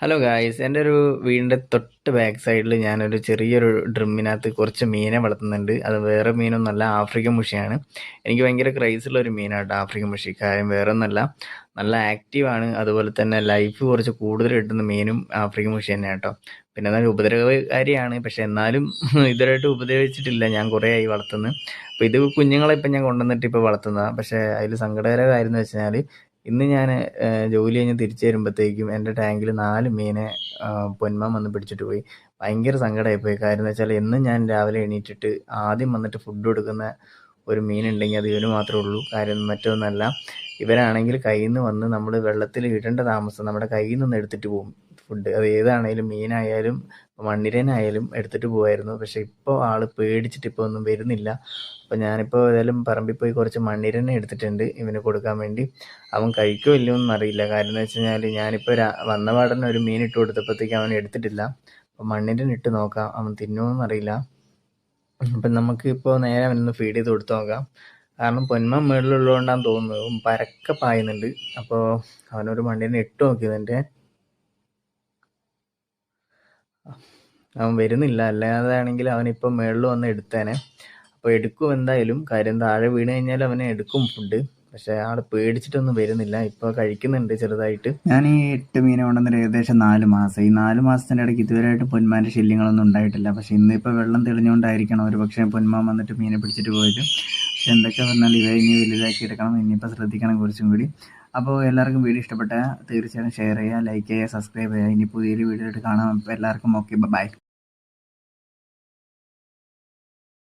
Hello guys എന്റെ ഒരു വീടിന്റെ തൊട്ട് ബാക്ക് സൈഡിൽ ഞാനൊരു ചെറിയൊരു ഡ്രിമ്മിനകത്ത് കുറച്ച് മീനെ വളർത്തുന്നുണ്ട്. അത് വേറെ മീനൊന്നുമല്ല ആഫ്രിക്കൻ മുഷിയാണ്. എനിക്ക് ഭയങ്കര ക്രൈസുള്ള ഒരു മീനാണ് ആഫ്രിക്കൻ മുഷി. കാര്യം വേറെ ഒന്നല്ല നല്ല ആക്റ്റീവാണ് അതുപോലെ തന്നെ ലൈഫ് കുറച്ച് കൂടുതൽ കിട്ടുന്ന മീനും ആഫ്രിക്കൻ മുഷി തന്നെയാണ് കേട്ടോ പിന്നെ നല്ല ഉപദ്രവകാരിയാണ്. പക്ഷെ എന്നാലും ഇതുവരെയായിട്ട് ഉപദ്രവിച്ചിട്ടില്ല. ഞാൻ കുറേ ആയി വളർത്തുന്നത് അപ്പോൾ ഇത് കുഞ്ഞുങ്ങളെ ഇപ്പം ഞാൻ കൊണ്ടുവന്നിട്ട് ഇപ്പോൾ വളർത്തുന്നതാണ്. പക്ഷേ അതിൽ സങ്കടകര കാര്യം എന്ന് വെച്ചാൽ ഇന്ന് ഞാൻ ജോലി കഴിഞ്ഞ് തിരിച്ചു വരുമ്പോഴത്തേക്കും എന്റെ ടാങ്കിൽ നാല് മീനെ പൊന്മാൻ വന്ന് പിടിച്ചിട്ട് പോയി. ഭയങ്കര സങ്കടമായി പോയി കാര്യം എന്ന് വെച്ചാൽ എന്നും ഞാൻ രാവിലെ എണീറ്റിട്ട് ആദ്യം വന്നിട്ട് ഫുഡ് കൊടുക്കുന്ന ഒരു മീനുണ്ടെങ്കിൽ അത് ഇവന് മാത്രമേ ഉള്ളൂ. കാര്യം മറ്റൊന്നല്ല ഇവരാണെങ്കിൽ കയ്യിൽ നിന്ന് വന്ന് നമ്മൾ വെള്ളത്തിൽ ഇടേണ്ട താമസം നമ്മുടെ കയ്യിൽ നിന്ന് എടുത്തിട്ട് പോകും ഫുഡ് അത് ഏതാണേലും മീനായാലും മണ്ണിരനായാലും എടുത്തിട്ട് പോകുമായിരുന്നു പക്ഷെ ഇപ്പോൾ ആൾ പേടിച്ചിട്ട് ഇപ്പോൾ ഒന്നും വരുന്നില്ല. അപ്പോൾ ഞാനിപ്പോൾ ഏതായാലും പറമ്പിൽ പോയി കുറച്ച് മണ്ണിരനെ എടുത്തിട്ടുണ്ട് ഇവന് കൊടുക്കാൻ വേണ്ടി. അവൻ കഴിക്കോ ഇല്ലയോ അറിയില്ല. കാര്യം എന്ന് വെച്ച് കഴിഞ്ഞാൽ ഞാനിപ്പോൾ വന്ന പാടന്നെ ഒരു മീൻ ഇട്ട് കൊടുത്തപ്പോഴത്തേക്ക് അവൻ എടുത്തിട്ടില്ല. അപ്പോൾ മണ്ണിരൻ ഇട്ട് നോക്കാം. അവൻ തിന്നുമോയെന്ന് അറിയില്ല. അപ്പം നമുക്ക് ഇപ്പോൾ നേരെ അവനൊന്ന് ഫീഡ് ചെയ്ത് കൊടുത്തു നോക്കാം. കാരണം പൊന്മ മുകളിലുള്ളതുകൊണ്ടാന്ന് തോന്നുന്നത് പരക്കെ പായുന്നുണ്ട്. അപ്പോൾ അവനൊരു മണ്ണിനെ ഇട്ട് നോക്കിയതിന്റെ അവൻ വരുന്നില്ല. അല്ലാതെ ആണെങ്കിൽ അവനിപ്പോൾ മേളിൽ വന്ന് എടുത്തേനെ. അപ്പോൾ എടുക്കും എന്തായാലും. കാര്യം താഴെ വീണ് കഴിഞ്ഞാൽ അവനെ എടുക്കും ഫുഡ് പക്ഷെ ആൾ പേടിച്ചിട്ടൊന്നും വരുന്നില്ല. ഇപ്പൊ കഴിക്കുന്നുണ്ട് ചെറുതായിട്ട്. ഞാൻ ഈ എട്ട് മീനെ കൊണ്ടുവന്ന ഏകദേശം നാല് മാസം. ഈ നാല് മാസത്തിന്റെ ഇടയ്ക്ക് ഇതുവരെയായിട്ട് പൊന്മാന്റെ ശല്യങ്ങളൊന്നും ഉണ്ടായിട്ടില്ല. പക്ഷെ ഇന്നിപ്പോ വെള്ളം തെളിഞ്ഞുകൊണ്ടായിരിക്കണം. ഒരു പക്ഷേ പൊന്മാൻ വന്നിട്ട് മീനെ പിടിച്ചിട്ട് പോയിട്ട് പക്ഷെ എന്തൊക്കെ പറഞ്ഞാൽ ഇവ ഇനി വലുതാക്കി എടുക്കണം ഇനിയിപ്പോൾ ശ്രദ്ധിക്കണം കുറച്ചും കൂടി. അപ്പോൾ എല്ലാവർക്കും വീഡിയോ ഇഷ്ടപ്പെട്ടാൽ തീർച്ചയായും ഷെയർ ചെയ്യുക ലൈക്ക് ചെയ്യുക സബ്സ്ക്രൈബ് ചെയ്യുക. ഇനി പുതിയൊരു വീഡിയോ ആയിട്ട് കാണാം. എല്ലാവർക്കും ഓക്കെ ബൈ